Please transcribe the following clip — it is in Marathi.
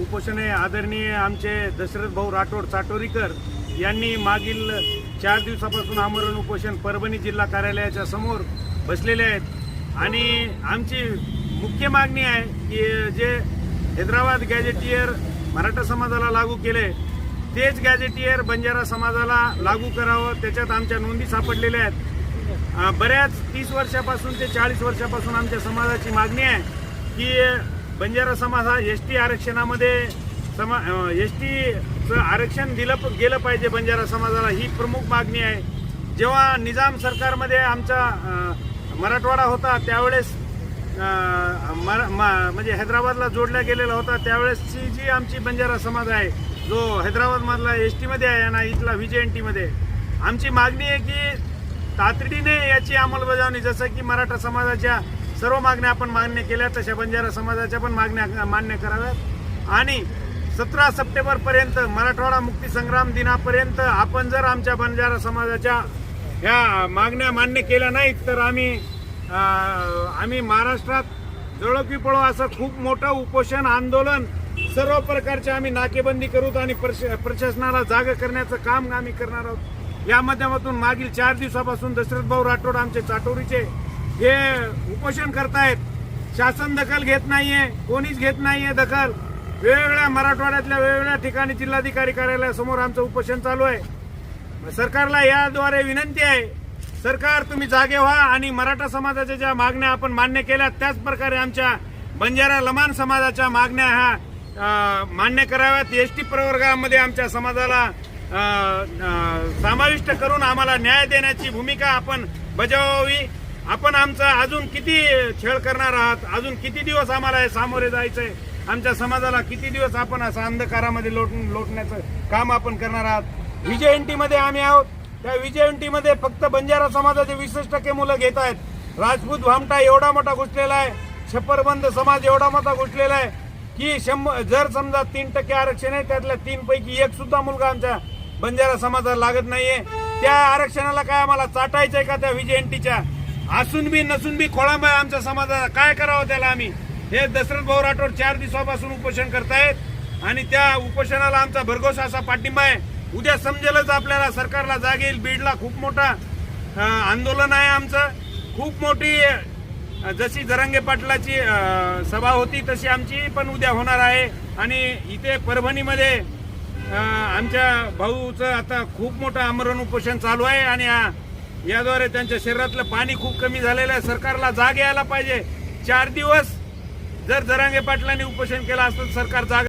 उपोषणे आदरणीय आमचे दशरथ भाऊ राठोड चाटोरीकर यांनी मागील चार दिवसापासून आमरण उपोषण परभणी जिल्हा कार्यालयाच्या समोर बसलेले आहेत. आणि आमची मुख्य मागणी आहे की जे हैदराबाद गॅजेटियर मराठा समाजाला लागू केले तेच गॅजेटियर बंजारा समाजाला लागू करावं त्याच्यात आमच्या नोंदी सापडलेल्या आहेत. बऱ्याच तीस वर्षापासून ते चाळीस वर्षापासून आमच्या समाजाची मागणी आहे की बंजारा समाज हा एस टी आरक्षणामध्ये समा एस टीचं आरक्षण दिलं प- गेलं पाहिजे बंजारा समाजाला. ही प्रमुख मागणी आहे. जेव्हा निजाम सरकारमध्ये आमचा मराठवाडा होता त्यावेळेस मरा म्हणजे हैदराबादला जोडला गेलेला होता. त्यावेळेसची जी आमची बंजारा समाज आहे. जो हैदराबादमधला एस टीमध्ये आहे आणि इथला व्ही जे एन टीमध्ये आमची मागणी आहे की तातडीने याची अंमलबजावणी जसं की मराठा समाजाच्या सर्व मागण्या आपण मान्य केल्या तशा बंजारा समाजाच्या पण मागण्या मान्य कराव्यात. आणि सतरा सप्टेंबरपर्यंत मराठवाडा मुक्ती संग्राम दिनापर्यंत आपण जर आमच्या बंजारा समाजाच्या ह्या मागण्या मान्य केल्या नाहीत तर आम्ही आम्ही महाराष्ट्रात जळो की पळो असं खूप मोठं उपोषण आंदोलन सर्व प्रकारचे आम्ही नाकेबंदी करूत आणि प्रश- प्रशासनाला जाग करण्याचं काम आम्ही करणार आहोत. या माध्यमातून मागील चार दिवसापासून दशरथ भाऊ राठोड आमचे चाटोरीचे हे उपोषण करतायत. शासन दखल घेत नाहीये कोणीच घेत नाहीये दखल. वेगवेगळ्या मराठवाड्यातल्या वेगवेगळ्या ठिकाणी जिल्हाधिकारी कार्यालयासमोर आमचं उपोषण चालू आहे. सरकारला याद्वारे विनंती आहे सरकार तुम्ही जागे व्हा आणि मराठा समाजाच्या ज्या मागण्या आपण मान्य केल्या त्याच प्रकारे आमच्या बंजारा लमान समाजाच्या मागण्या ह्या मान्य कराव्यात. एस टी प्रवर्गामध्ये आमच्या समाजाला समाविष्ट करून आम्हाला न्याय देण्याची भूमिका आपण बजावावी. आपण आमचा अजून किती छळ करणार आहात? अजून किती दिवस आम्हाला हे सामोरे जायचंय? आमच्या समाजाला किती दिवस आपण असं अंधकारामध्ये लोट लोटण्याचं काम आपण करणार आहात? विजय आम्ही आहोत. त्या विजय फक्त बंजारा समाजाचे वीस टक्के मुलं घेत आहेत. राजपूत भामटा एवढा मोठा घुसलेला आहे. छप्परबंद समाज एवढा मोठा घुसलेला आहे की शंभर जर समजा तीन टक्के आरक्षण आहे त्यातल्या तीन पैकी एक सुद्धा मुलगा आमच्या बंजारा समाजाला लागत नाहीये. त्या आरक्षणाला काय आम्हाला चाटायचंय का त्या विजय असून बी नसून बी खोळांबा आमच्या समाजाला काय करावं त्याला आम्ही? हे दशरथ भाऊ राठोड चार दिवसापासून उपोषण करतायत आणि त्या उपोषणाला आमचा भरघोस असा पाठिंबा आहे. उद्या समजेलच आपल्याला सरकारला जागेल बीडला खूप मोठा आंदोलन आहे आमचं. खूप मोठी जशी जरांगे पाटलाची सभा होती तशी आमची पण उद्या होणार आहे. आणि इथे परभणीमध्ये आमच्या भाऊचं आता खूप मोठं आमरण उपोषण चालू आहे. आणि याद्वारे त्यांच्या शरीरातलं पाणी खूप कमी झालेलं आहे. सरकारला जाग यायला पाहिजे. चार दिवस जर जरांगे पाटलांनी उपोषण केलं असतं तर सरकार जाग